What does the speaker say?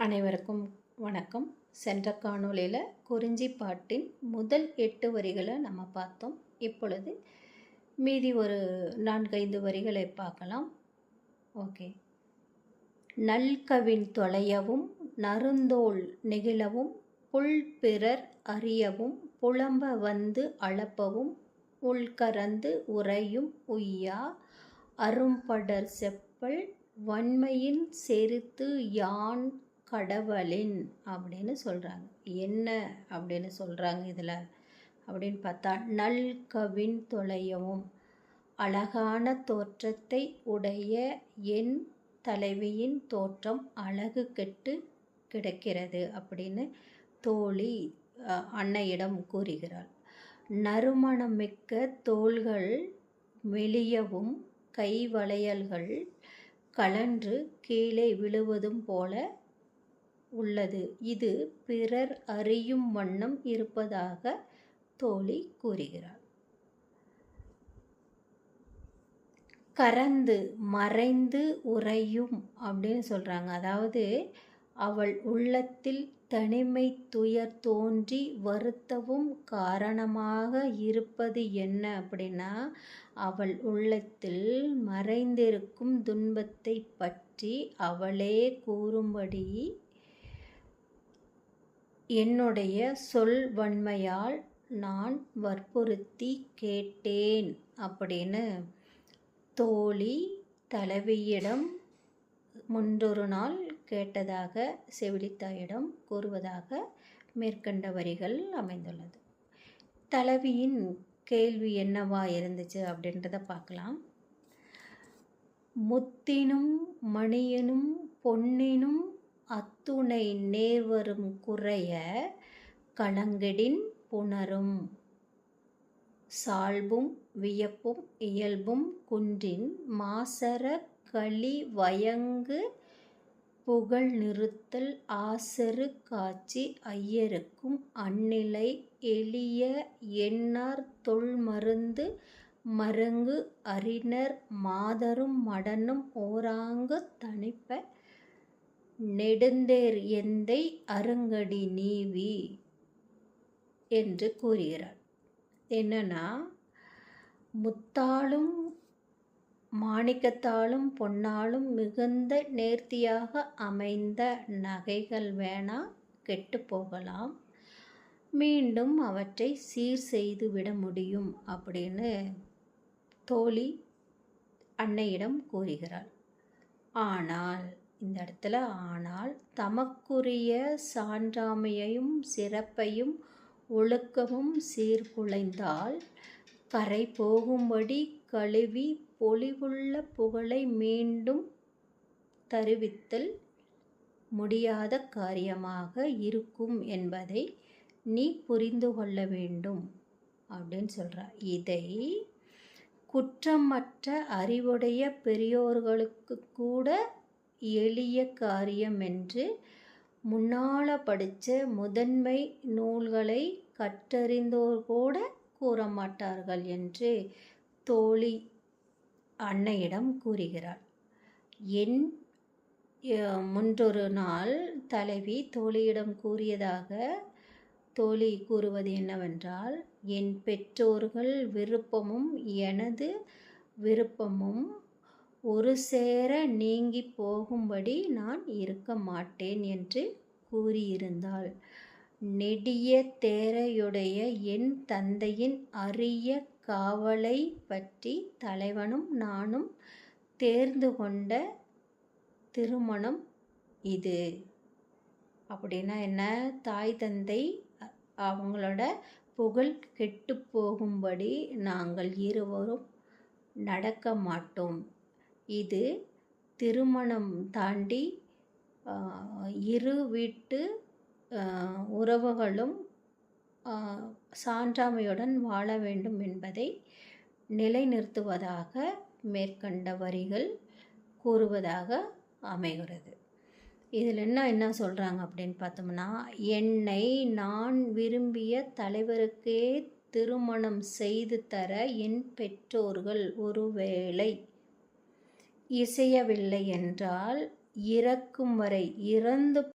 அனைவருக்கும் வணக்கம். சென்ற காணொலியில் குறிஞ்சி பாட்டின் முதல் எட்டு வரிகளை நம்ம பார்த்தோம். இப்பொழுது மீதி ஒரு நான்கைந்து வரிகளை பார்க்கலாம். ஓகே. நல்கவின் தொலையவும் நறுந்தோல் நெகிழவும் புல் பிறர் அறியவும் புலம்ப வந்து அளப்பவும் உள்கரந்து உறையும் உய்யா அரும்படர் செப்பல் வன்மையின் செருத்து யான் கடவுளின் அப்படின்னு சொல்கிறாங்க என்ன அப்படின்னு சொல்கிறாங்க இதில்? அப்படின்னு பார்த்தா நல் கவின் தொலையவும் அழகான தோற்றத்தை உடைய என் தலைவியின் தோற்றம் அழகு கெட்டு கிடக்கிறது அப்படின்னு தோழி அன்னையிடம் கூறுகிறாள். நறுமணமிக்க தோள்கள் மெலியவும் கை வளையல்கள் கலன்று கீழே விழுவதும் போல உள்ளது. இது பிறர் அறியும் வண்ணம் இருப்பதாக தோழி கூறுகிறார் கறந்து மறைந்து உறையும் அப்படின்னு சொல்கிறாங்க அதாவது அவள் உள்ளத்தில் தனிமை துயர் தோன்றி வருத்தவும் காரணமாக இருப்பது என்ன அப்படின்னா அவள் உள்ளத்தில் மறைந்திருக்கும் துன்பத்தை பற்றி அவளே கூறும்படி என்னுடைய சொல் வன்மையால் நான் வற்புறுத்தி கேட்டேன் அப்படின்னு தோழி தலைவியிடம் முன்றொரு நாள் கேட்டதாக செவிலித்தாயிடம் கூறுவதாக மேற்கண்ட வரிகள் அமைந்துள்ளது. தலைவியின் கேள்வி என்னவா இருந்துச்சு அப்படின்றத பார்க்கலாம். முத்தினும் மணியனும் பொன்னினும் அத்துணை நேர்வரும் குறைய கலங்கெடின் புணரும். சால்பும் வியப்பும் இயல்பும் குன்றின் மாசர களி வயங்கு புகழ் நிறுத்தல் ஆசரு காட்சி ஐயருக்கும் அந்நிலை எளிய எண்ணார் தொல்மருந்து மருங்கு அறிஞர் மாதரும் மடனும் ஓராங்கு தனிப்ப நெடுந்தேர் எந்தை அருங்கடி நீவி? என்று கூறுகிறார். என்னன்னா முத்தாலும் மாணிக்கத்தாலும் பொன்னாலும் மிகுந்த நேர்த்தியாக அமைந்த நகைகள் வேணா கெட்டு போகலாம். மீண்டும் அவற்றை சீர் செய்து விட முடியும் அப்படின்னு தோழி அன்னையிடம் கூறுகிறாள். ஆனால் இந்த இடத்துல. ஆனால் தமக்குரிய சான்றாமையையும் சிறப்பையும் ஒழுக்கமும் சீர்குலைந்தால் கரை போகும்படி கழுவி பொலிவுள்ள புகழை மீண்டும் தருவித்தல் முடியாத காரியமாக இருக்கும் என்பதை நீ புரிந்து கொள்ள வேண்டும் அப்படின்னு சொல்கிறார் இதை குற்றமற்ற அறிவுடைய பெரியோர்களுக்கு கூட எளிய காரியம் என்று முன்னால் படித்த முதன்மை நூல்களை கற்றறிந்தோர் கூட கூறமாட்டார்கள் என்று தோழி அன்னையிடம் கூறுகிறாள். என் முன்றொரு நாள் தலைவி தோழியிடம் கூறியதாக தோழி கூறுவது என்னவென்றால் என் பெற்றோர்கள் விருப்பமும் எனது விருப்பமும் ஒரு சேர நீங்கி போகும்படி நான் இருக்க மாட்டேன் என்று கூறியிருந்தாள். நெடிய தேரையுடைய என் தந்தையின் அரிய காவலை பற்றி தலைவனும் நானும் தேர்ந்து கொண்ட திருமணம் இது. அப்படின்னா என்ன? தாய் தந்தை அவங்களோட புகழ் கெட்டு போகும்படி நாங்கள் இருவரும் நடக்க மாட்டோம். இது திருமணம் தாண்டி இரு வீட்டு உறவுகளும் சான்றாமையுடன் வாழ வேண்டும் என்பதை நிலைநிறுத்துவதாக மேற்கண்ட வரிகள் கூறுவதாக அமைகிறது. இதில் என்ன என்ன சொல்கிறாங்க அப்படின்னு பார்த்தோம்னா என்னை நான் விரும்பிய தலைவருக்கே திருமணம் செய்து தர என் பெற்றோர்கள் ஒருவேளை இசையவில்லை என்றால் இறக்கும் வரை இறந்து